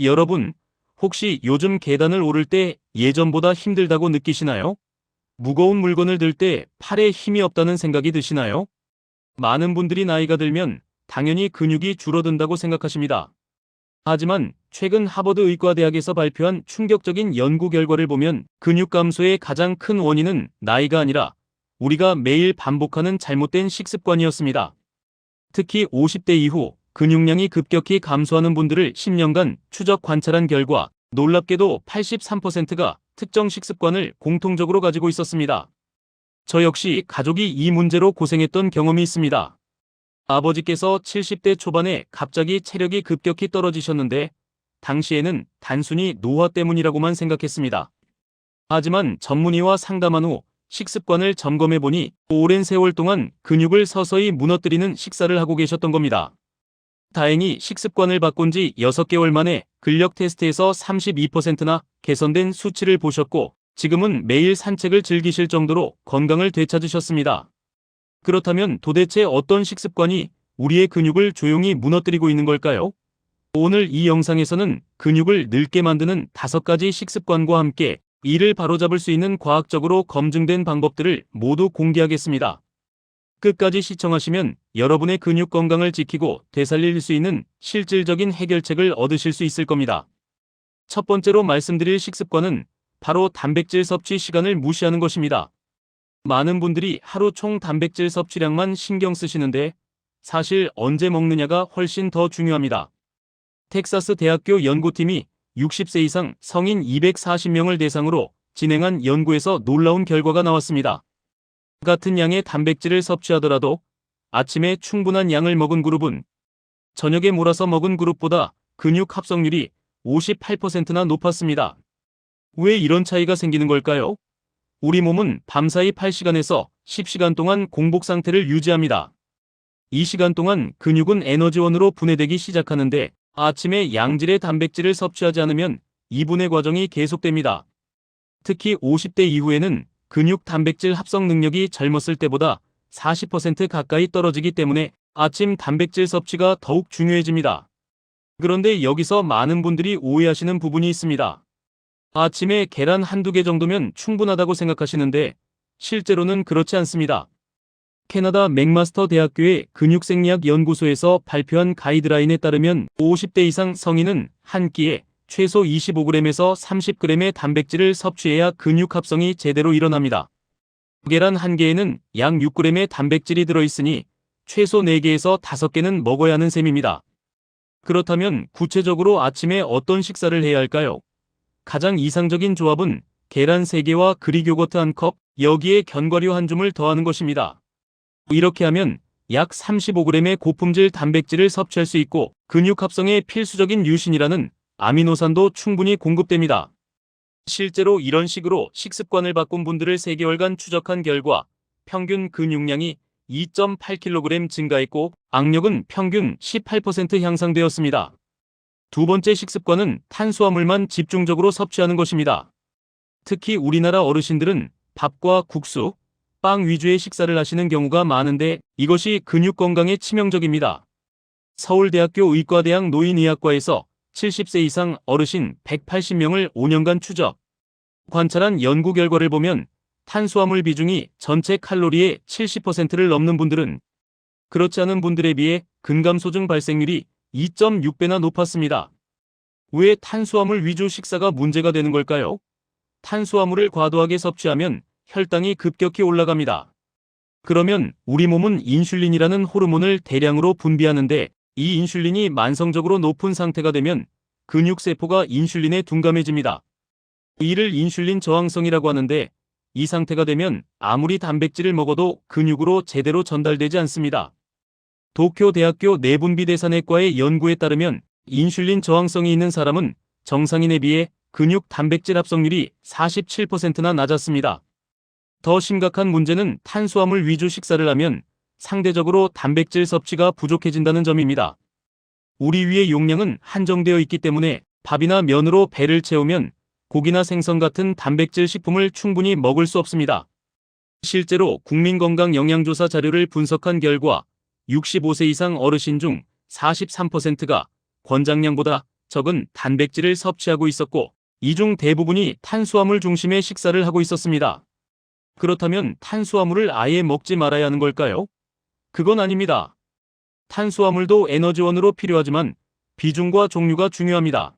여러분, 혹시 요즘 계단을 오를 때 예전보다 힘들다고 느끼시나요? 무거운 물건을 들 때 팔에 힘이 없다는 생각이 드시나요? 많은 분들이 나이가 들면 당연히 근육이 줄어든다고 생각하십니다. 하지만 최근 하버드 의과대학에서 발표한 충격적인 연구 결과를 보면 근육 감소의 가장 큰 원인은 나이가 아니라 우리가 매일 반복하는 잘못된 식습관이었습니다. 특히 50대 이후 근육량이 급격히 감소하는 분들을 10년간 추적 관찰한 결과 놀랍게도 83%가 특정 식습관을 공통적으로 가지고 있었습니다. 저 역시 가족이 이 문제로 고생했던 경험이 있습니다. 아버지께서 70대 초반에 갑자기 체력이 급격히 떨어지셨는데 당시에는 단순히 노화 때문이라고만 생각했습니다. 하지만 전문의와 상담한 후 식습관을 점검해 보니 오랜 세월 동안 근육을 서서히 무너뜨리는 식사를 하고 계셨던 겁니다. 다행히 식습관을 바꾼 지 6개월 만에 근력 테스트에서 32%나 개선된 수치를 보셨고 지금은 매일 산책을 즐기실 정도로 건강을 되찾으셨습니다. 그렇다면 도대체 어떤 식습관이 우리의 근육을 조용히 무너뜨리고 있는 걸까요? 오늘 이 영상에서는 근육을 늙게 만드는 다섯 가지 식습관과 함께 이를 바로잡을 수 있는 과학적으로 검증된 방법들을 모두 공개하겠습니다. 끝까지 시청하시면 여러분의 근육 건강을 지키고 되살릴 수 있는 실질적인 해결책을 얻으실 수 있을 겁니다. 첫 번째로 말씀드릴 식습관은 바로 단백질 섭취 시간을 무시하는 것입니다. 많은 분들이 하루 총 단백질 섭취량만 신경 쓰시는데 사실 언제 먹느냐가 훨씬 더 중요합니다. 텍사스 대학교 연구팀이 60세 이상 성인 240명을 대상으로 진행한 연구에서 놀라운 결과가 나왔습니다. 같은 양의 단백질을 섭취하더라도 아침에 충분한 양을 먹은 그룹은 저녁에 몰아서 먹은 그룹보다 근육 합성률이 58%나 높았습니다. 왜 이런 차이가 생기는 걸까요? 우리 몸은 밤사이 8시간에서 10시간 동안 공복 상태를 유지합니다. 이 시간 동안 근육은 에너지원으로 분해되기 시작하는데 아침에 양질의 단백질을 섭취하지 않으면 이분해 과정이 계속됩니다. 특히 50대 이후에는 근육 단백질 합성 능력이 젊었을 때보다 40% 가까이 떨어지기 때문에 아침 단백질 섭취가 더욱 중요해집니다. 그런데 여기서 많은 분들이 오해하시는 부분이 있습니다. 아침에 계란 한두 개 정도면 충분하다고 생각하시는데 실제로는 그렇지 않습니다. 캐나다 맥마스터 대학교의 근육생리학 연구소에서 발표한 가이드라인에 따르면 50대 이상 성인은 한 끼에 최소 25g에서 30g의 단백질을 섭취해야 근육 합성이 제대로 일어납니다. 계란 한 개에는 약 6g의 단백질이 들어있으니 최소 4개에서 5개는 먹어야 하는 셈입니다. 그렇다면 구체적으로 아침에 어떤 식사를 해야 할까요? 가장 이상적인 조합은 계란 3개와 그릭 요거트 1컵, 여기에 견과류 한 줌을 더하는 것입니다. 이렇게 하면 약 35g의 고품질 단백질을 섭취할 수 있고 근육 합성에 필수적인 유신이라는 아미노산도 충분히 공급됩니다. 실제로 이런 식으로 식습관을 바꾼 분들을 3개월간 추적한 결과 평균 근육량이 2.8kg 증가했고 악력은 평균 18% 향상되었습니다. 두 번째 식습관은 탄수화물만 집중적으로 섭취하는 것입니다. 특히 우리나라 어르신들은 밥과 국수, 빵 위주의 식사를 하시는 경우가 많은데 이것이 근육 건강에 치명적입니다. 서울대학교 의과대학 노인의학과에서 70세 이상 어르신 180명을 5년간 추적, 관찰한 연구 결과를 보면 탄수화물 비중이 전체 칼로리의 70%를 넘는 분들은 그렇지 않은 분들에 비해 근감소증 발생률이 2.6배나 높았습니다. 왜 탄수화물 위주 식사가 문제가 되는 걸까요? 탄수화물을 과도하게 섭취하면 혈당이 급격히 올라갑니다. 그러면 우리 몸은 인슐린이라는 호르몬을 대량으로 분비하는데 이 인슐린이 만성적으로 높은 상태가 되면 근육세포가 인슐린에 둔감해집니다. 이를 인슐린 저항성이라고 하는데 이 상태가 되면 아무리 단백질을 먹어도 근육으로 제대로 전달되지 않습니다. 도쿄대학교 내분비대사내과의 연구에 따르면 인슐린 저항성이 있는 사람은 정상인에 비해 근육 단백질 합성률이 47%나 낮았습니다. 더 심각한 문제는 탄수화물 위주 식사를 하면 상대적으로 단백질 섭취가 부족해진다는 점입니다. 우리 위의 용량은 한정되어 있기 때문에 밥이나 면으로 배를 채우면 고기나 생선 같은 단백질 식품을 충분히 먹을 수 없습니다. 실제로 국민건강영양조사 자료를 분석한 결과 65세 이상 어르신 중 43%가 권장량보다 적은 단백질을 섭취하고 있었고 이 중 대부분이 탄수화물 중심의 식사를 하고 있었습니다. 그렇다면 탄수화물을 아예 먹지 말아야 하는 걸까요? 그건 아닙니다. 탄수화물도 에너지원으로 필요하지만 비중과 종류가 중요합니다.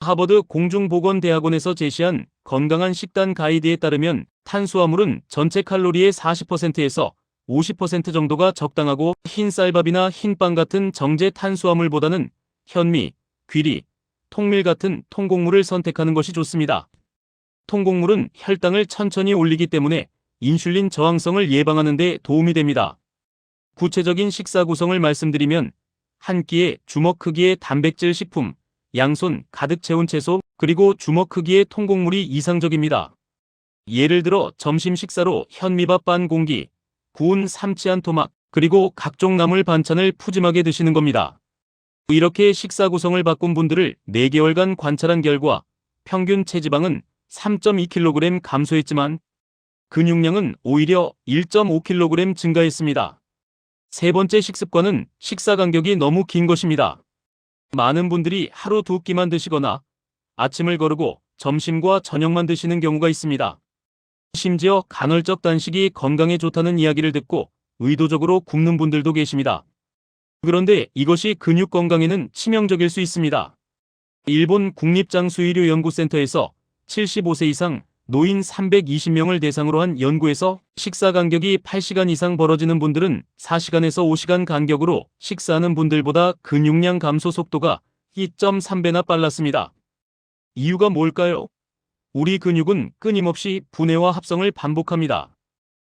하버드 공중보건대학원에서 제시한 건강한 식단 가이드에 따르면 탄수화물은 전체 칼로리의 40%에서 50% 정도가 적당하고 흰 쌀밥이나 흰빵 같은 정제 탄수화물보다는 현미, 귀리, 통밀 같은 통곡물을 선택하는 것이 좋습니다. 통곡물은 혈당을 천천히 올리기 때문에 인슐린 저항성을 예방하는 데 도움이 됩니다. 구체적인 식사 구성을 말씀드리면 한 끼에 주먹 크기의 단백질 식품, 양손 가득 채운 채소, 그리고 주먹 크기의 통곡물이 이상적입니다. 예를 들어 점심 식사로 현미밥 반 공기, 구운 삼치 한 토막, 그리고 각종 나물 반찬을 푸짐하게 드시는 겁니다. 이렇게 식사 구성을 바꾼 분들을 4개월간 관찰한 결과 평균 체지방은 3.2kg 감소했지만 근육량은 오히려 1.5kg 증가했습니다. 세 번째 식습관은 식사 간격이 너무 긴 것입니다. 많은 분들이 하루 두 끼만 드시거나 아침을 거르고 점심과 저녁만 드시는 경우가 있습니다. 심지어 간헐적 단식이 건강에 좋다는 이야기를 듣고 의도적으로 굶는 분들도 계십니다. 그런데 이것이 근육 건강에는 치명적일 수 있습니다. 일본 국립장수의료연구센터에서 75세 이상 노인 320명을 대상으로 한 연구에서 식사 간격이 8시간 이상 벌어지는 분들은 4시간에서 5시간 간격으로 식사하는 분들보다 근육량 감소 속도가 2.3배나 빨랐습니다. 이유가 뭘까요? 우리 근육은 끊임없이 분해와 합성을 반복합니다.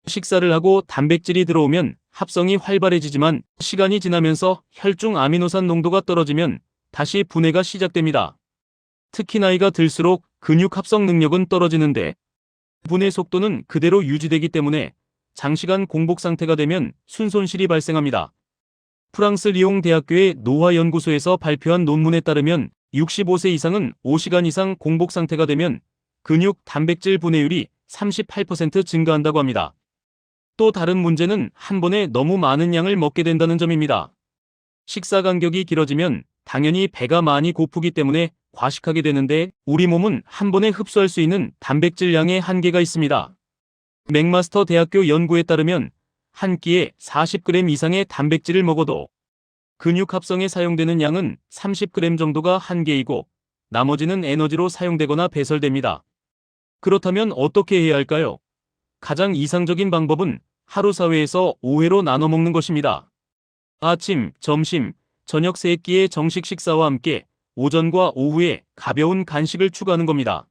식사를 하고 단백질이 들어오면 합성이 활발해지지만 시간이 지나면서 혈중 아미노산 농도가 떨어지면 다시 분해가 시작됩니다. 특히 나이가 들수록 근육 합성 능력은 떨어지는데 분해 속도는 그대로 유지되기 때문에 장시간 공복 상태가 되면 순손실이 발생합니다. 프랑스 리옹 대학교의 노화 연구소에서 발표한 논문에 따르면 65세 이상은 5시간 이상 공복 상태가 되면 근육 단백질 분해율이 38% 증가한다고 합니다. 또 다른 문제는 한 번에 너무 많은 양을 먹게 된다는 점입니다. 식사 간격이 길어지면 당연히 배가 많이 고프기 때문에 과식하게 되는데 우리 몸은 한 번에 흡수할 수 있는 단백질 양의 한계가 있습니다. 맥마스터 대학교 연구에 따르면 한 끼에 40g 이상의 단백질을 먹어도 근육 합성에 사용되는 양은 30g 정도가 한계이고 나머지는 에너지로 사용되거나 배설됩니다. 그렇다면 어떻게 해야 할까요? 가장 이상적인 방법은 하루 사회에서 5회로 나눠 먹는 것입니다. 아침, 점심, 저녁 세 끼의 정식 식사와 함께 오전과 오후에 가벼운 간식을 추가하는 겁니다.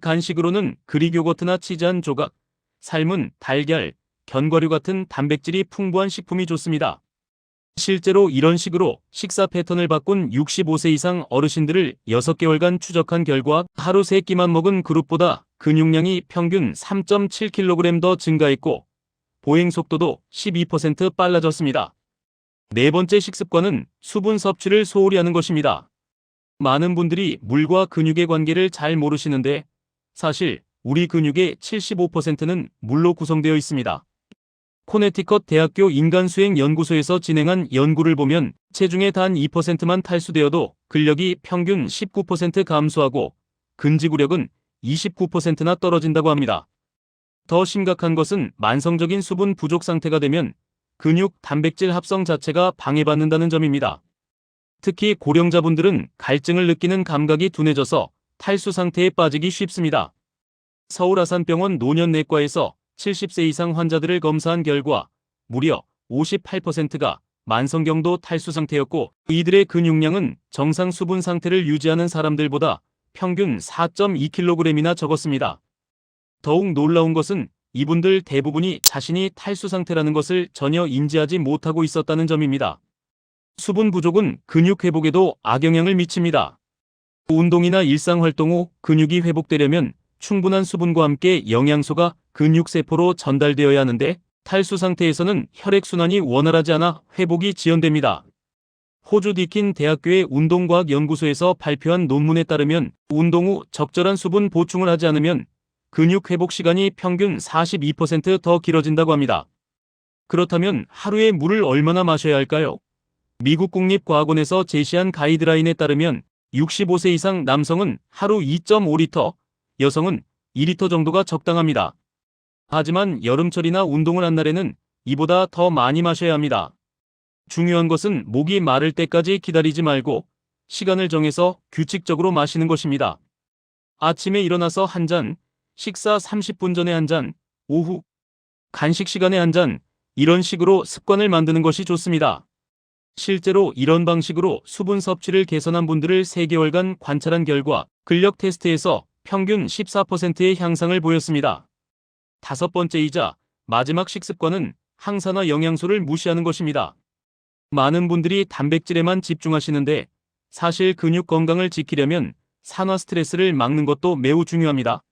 간식으로는 그릭 요거트나 치즈 한 조각, 삶은 달걀, 견과류 같은 단백질이 풍부한 식품이 좋습니다. 실제로 이런 식으로 식사 패턴을 바꾼 65세 이상 어르신들을 6개월간 추적한 결과 하루 3끼만 먹은 그룹보다 근육량이 평균 3.7kg 더 증가했고 보행 속도도 12% 빨라졌습니다. 네 번째 식습관은 수분 섭취를 소홀히 하는 것입니다. 많은 분들이 물과 근육의 관계를 잘 모르시는데 사실 우리 근육의 75%는 물로 구성되어 있습니다. 코네티컷 대학교 인간수행연구소에서 진행한 연구를 보면 체중의 단 2%만 탈수되어도 근력이 평균 19% 감소하고 근지구력은 29%나 떨어진다고 합니다. 더 심각한 것은 만성적인 수분 부족 상태가 되면 근육 단백질 합성 자체가 방해받는다는 점입니다. 특히 고령자분들은 갈증을 느끼는 감각이 둔해져서 탈수 상태에 빠지기 쉽습니다. 서울아산병원 노년내과에서 70세 이상 환자들을 검사한 결과 무려 58%가 만성경도 탈수 상태였고 이들의 근육량은 정상 수분 상태를 유지하는 사람들보다 평균 4.2kg이나 적었습니다. 더욱 놀라운 것은 이분들 대부분이 자신이 탈수 상태라는 것을 전혀 인지하지 못하고 있었다는 점입니다. 수분 부족은 근육 회복에도 악영향을 미칩니다. 운동이나 일상활동 후 근육이 회복되려면 충분한 수분과 함께 영양소가 근육세포로 전달되어야 하는데 탈수 상태에서는 혈액순환이 원활하지 않아 회복이 지연됩니다. 호주 디킨 대학교의 운동과학 연구소에서 발표한 논문에 따르면 운동 후 적절한 수분 보충을 하지 않으면 근육 회복 시간이 평균 42%더 길어진다고 합니다. 그렇다면 하루에 물을 얼마나 마셔야 할까요? 미국 국립과학원에서 제시한 가이드라인에 따르면 65세 이상 남성은 하루 2.5리터, 여성은 2리터 정도가 적당합니다. 하지만 여름철이나 운동을 한 날에는 이보다 더 많이 마셔야 합니다. 중요한 것은 목이 마를 때까지 기다리지 말고 시간을 정해서 규칙적으로 마시는 것입니다. 아침에 일어나서 한 잔, 식사 30분 전에 한 잔, 오후 간식 시간에 한 잔, 이런 식으로 습관을 만드는 것이 좋습니다. 실제로 이런 방식으로 수분 섭취를 개선한 분들을 3개월간 관찰한 결과 근력 테스트에서 평균 14%의 향상을 보였습니다. 다섯 번째이자 마지막 식습관은 항산화 영양소를 무시하는 것입니다. 많은 분들이 단백질에만 집중하시는데 사실 근육 건강을 지키려면 산화 스트레스를 막는 것도 매우 중요합니다.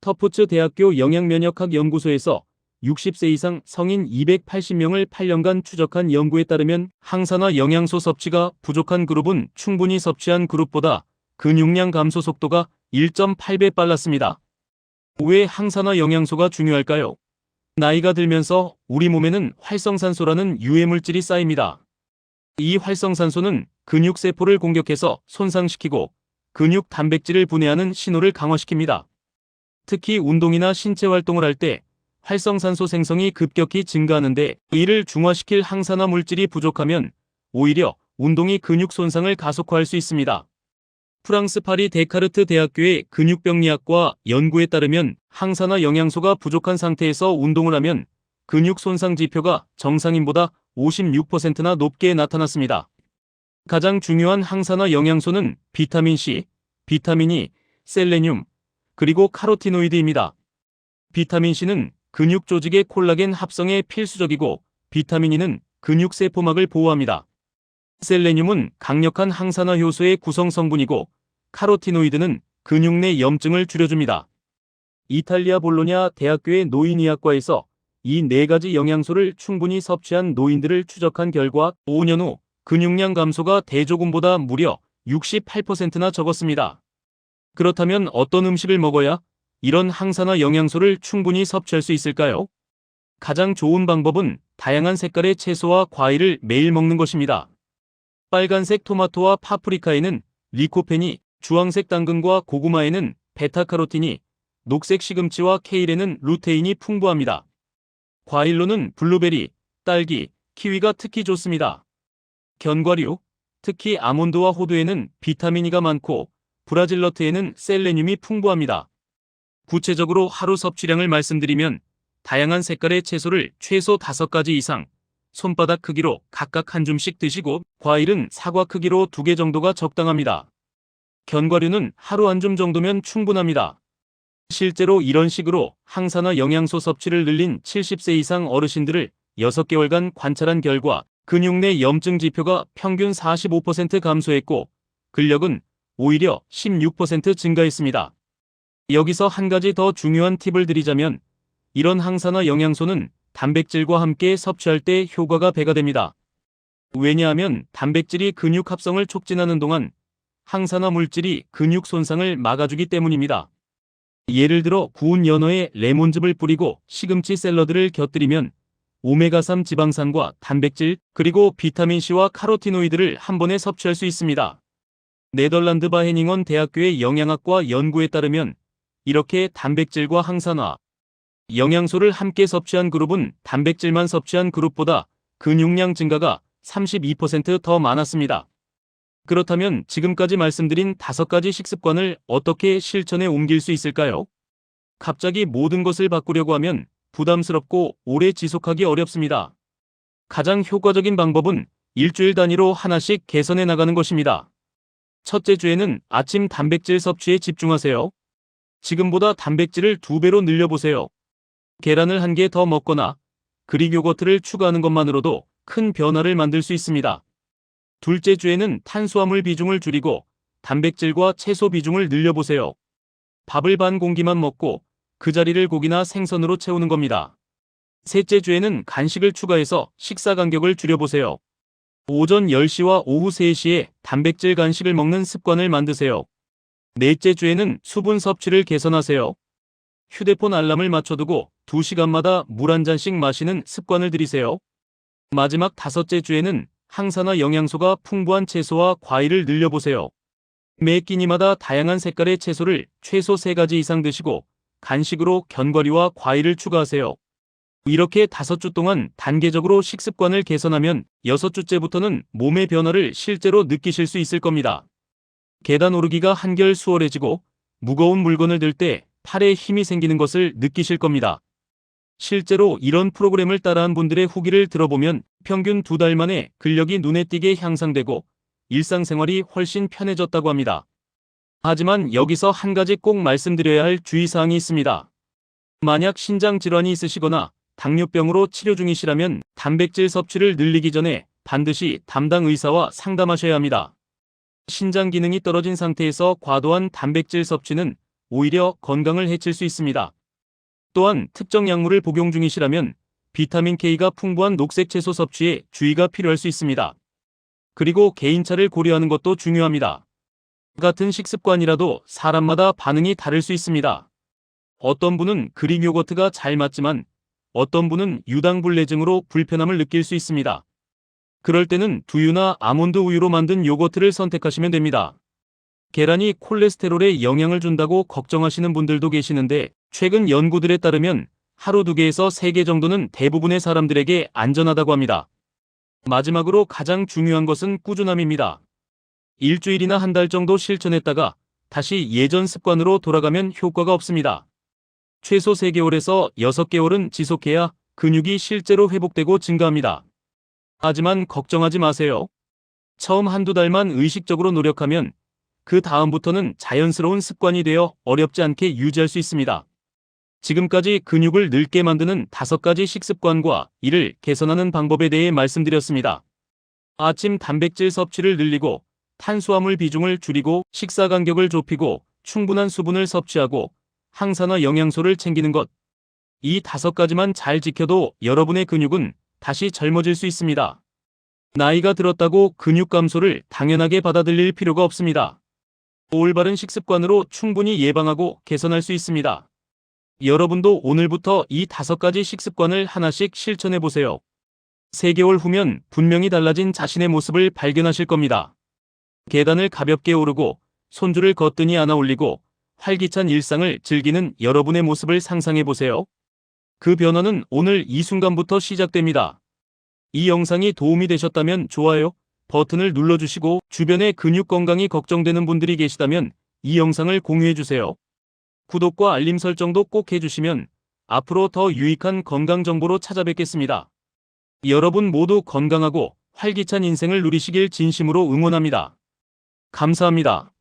터프츠 대학교 영양면역학 연구소에서 60세 이상 성인 280명을 8년간 추적한 연구에 따르면 항산화 영양소 섭취가 부족한 그룹은 충분히 섭취한 그룹보다 근육량 감소 속도가 1.8배 빨랐습니다. 왜 항산화 영양소가 중요할까요? 나이가 들면서 우리 몸에는 활성산소라는 유해물질이 쌓입니다. 이 활성산소는 근육세포를 공격해서 손상시키고 근육 단백질을 분해하는 신호를 강화시킵니다. 특히 운동이나 신체 활동을 할 때 활성산소 생성이 급격히 증가하는데 이를 중화시킬 항산화 물질이 부족하면 오히려 운동이 근육 손상을 가속화할 수 있습니다. 프랑스 파리 데카르트 대학교의 근육병리학과 연구에 따르면 항산화 영양소가 부족한 상태에서 운동을 하면 근육 손상 지표가 정상인보다 56%나 높게 나타났습니다. 가장 중요한 항산화 영양소는 비타민C, 비타민 E, 셀레늄, 그리고 카로티노이드입니다. 비타민C는 근육 조직의 콜라겐 합성에 필수적이고 비타민 E는 근육 세포막을 보호합니다. 셀레늄은 강력한 항산화 효소의 구성 성분이고 카로티노이드는 근육 내 염증을 줄여줍니다. 이탈리아 볼로냐 대학교의 노인의학과에서 이 네 가지 영양소를 충분히 섭취한 노인들을 추적한 결과 5년 후 근육량 감소가 대조군보다 무려 68%나 적었습니다. 그렇다면 어떤 음식을 먹어야 이런 항산화 영양소를 충분히 섭취할 수 있을까요? 가장 좋은 방법은 다양한 색깔의 채소와 과일을 매일 먹는 것입니다. 빨간색 토마토와 파프리카에는 리코펜이, 주황색 당근과 고구마에는 베타카로틴이, 녹색 시금치와 케일에는 루테인이 풍부합니다. 과일로는 블루베리, 딸기, 키위가 특히 좋습니다. 견과류, 특히 아몬드와 호두에는 비타민 E가 많고 브라질너트에는 셀레늄이 풍부합니다. 구체적으로 하루 섭취량을 말씀드리면 다양한 색깔의 채소를 최소 5가지 이상, 손바닥 크기로 각각 한 줌씩 드시고 과일은 사과 크기로 2개 정도가 적당합니다. 견과류는 하루 한 줌 정도면 충분합니다. 실제로 이런 식으로 항산화 영양소 섭취를 늘린 70세 이상 어르신들을 6개월간 관찰한 결과 근육 내 염증 지표가 평균 45% 감소했고 근력은 오히려 16% 증가했습니다. 여기서 한 가지 더 중요한 팁을 드리자면 이런 항산화 영양소는 단백질과 함께 섭취할 때 효과가 배가 됩니다. 왜냐하면 단백질이 근육 합성을 촉진하는 동안 항산화 물질이 근육 손상을 막아주기 때문입니다. 예를 들어 구운 연어에 레몬즙을 뿌리고 시금치 샐러드를 곁들이면 오메가3 지방산과 단백질 그리고 비타민C와 카로티노이드를 한 번에 섭취할 수 있습니다. 네덜란드 바헤닝원 대학교의 영양학과 연구에 따르면 이렇게 단백질과 항산화, 영양소를 함께 섭취한 그룹은 단백질만 섭취한 그룹보다 근육량 증가가 32%더 많았습니다. 그렇다면 지금까지 말씀드린 다섯 가지 식습관을 어떻게 실천에 옮길 수 있을까요? 갑자기 모든 것을 바꾸려고 하면 부담스럽고 오래 지속하기 어렵습니다. 가장 효과적인 방법은 일주일 단위로 하나씩 개선해 나가는 것입니다. 첫째 주에는 아침 단백질 섭취에 집중하세요. 지금보다 단백질을 두 배로 늘려보세요. 계란을 한 개 더 먹거나 그릭 요거트를 추가하는 것만으로도 큰 변화를 만들 수 있습니다. 둘째 주에는 탄수화물 비중을 줄이고 단백질과 채소 비중을 늘려보세요. 밥을 반 공기만 먹고 그 자리를 고기나 생선으로 채우는 겁니다. 셋째 주에는 간식을 추가해서 식사 간격을 줄여보세요. 오전 10시와 오후 3시에 단백질 간식을 먹는 습관을 만드세요. 넷째 주에는 수분 섭취를 개선하세요. 휴대폰 알람을 맞춰두고 2시간마다 물 한 잔씩 마시는 습관을 들이세요. 마지막 다섯째 주에는 항산화 영양소가 풍부한 채소와 과일을 늘려보세요. 매 끼니마다 다양한 색깔의 채소를 최소 3가지 이상 드시고 간식으로 견과류와 과일을 추가하세요. 이렇게 5주 동안 단계적으로 식습관을 개선하면 6주째부터는 몸의 변화를 실제로 느끼실 수 있을 겁니다. 계단 오르기가 한결 수월해지고 무거운 물건을 들 때 팔에 힘이 생기는 것을 느끼실 겁니다. 실제로 이런 프로그램을 따라한 분들의 후기를 들어보면 평균 두 달 만에 근력이 눈에 띄게 향상되고 일상생활이 훨씬 편해졌다고 합니다. 하지만 여기서 한 가지 꼭 말씀드려야 할 주의사항이 있습니다. 만약 신장 질환이 있으시거나 당뇨병으로 치료 중이시라면 단백질 섭취를 늘리기 전에 반드시 담당 의사와 상담하셔야 합니다. 신장 기능이 떨어진 상태에서 과도한 단백질 섭취는 오히려 건강을 해칠 수 있습니다. 또한 특정 약물을 복용 중이시라면 비타민 K가 풍부한 녹색 채소 섭취에 주의가 필요할 수 있습니다. 그리고 개인차를 고려하는 것도 중요합니다. 같은 식습관이라도 사람마다 반응이 다를 수 있습니다. 어떤 분은 그릭 요거트가 잘 맞지만 어떤 분은 유당불내증으로 불편함을 느낄 수 있습니다. 그럴 때는 두유나 아몬드 우유로 만든 요거트를 선택하시면 됩니다. 계란이 콜레스테롤에 영향을 준다고 걱정하시는 분들도 계시는데 최근 연구들에 따르면 하루 2개에서 3개 정도는 대부분의 사람들에게 안전하다고 합니다. 마지막으로 가장 중요한 것은 꾸준함입니다. 일주일이나 한 달 정도 실천했다가 다시 예전 습관으로 돌아가면 효과가 없습니다. 최소 3개월에서 6개월은 지속해야 근육이 실제로 회복되고 증가합니다. 하지만 걱정하지 마세요. 처음 한두 달만 의식적으로 노력하면 그 다음부터는 자연스러운 습관이 되어 어렵지 않게 유지할 수 있습니다. 지금까지 근육을 늙게 만드는 다섯 가지 식습관과 이를 개선하는 방법에 대해 말씀드렸습니다. 아침 단백질 섭취를 늘리고 탄수화물 비중을 줄이고 식사 간격을 좁히고 충분한 수분을 섭취하고 항산화 영양소를 챙기는 것. 이 다섯 가지만 잘 지켜도 여러분의 근육은 다시 젊어질 수 있습니다. 나이가 들었다고 근육 감소를 당연하게 받아들일 필요가 없습니다. 올바른 식습관으로 충분히 예방하고 개선할 수 있습니다. 여러분도 오늘부터 이 다섯 가지 식습관을 하나씩 실천해 보세요. 3개월 후면 분명히 달라진 자신의 모습을 발견하실 겁니다. 계단을 가볍게 오르고 손줄을 거뜬히 안아 올리고 활기찬 일상을 즐기는 여러분의 모습을 상상해 보세요. 그 변화는 오늘 이 순간부터 시작됩니다. 이 영상이 도움이 되셨다면 좋아요 버튼을 눌러주시고 주변의 근육 건강이 걱정되는 분들이 계시다면 이 영상을 공유해 주세요. 구독과 알림 설정도 꼭 해주시면 앞으로 더 유익한 건강 정보로 찾아뵙겠습니다. 여러분 모두 건강하고 활기찬 인생을 누리시길 진심으로 응원합니다. 감사합니다.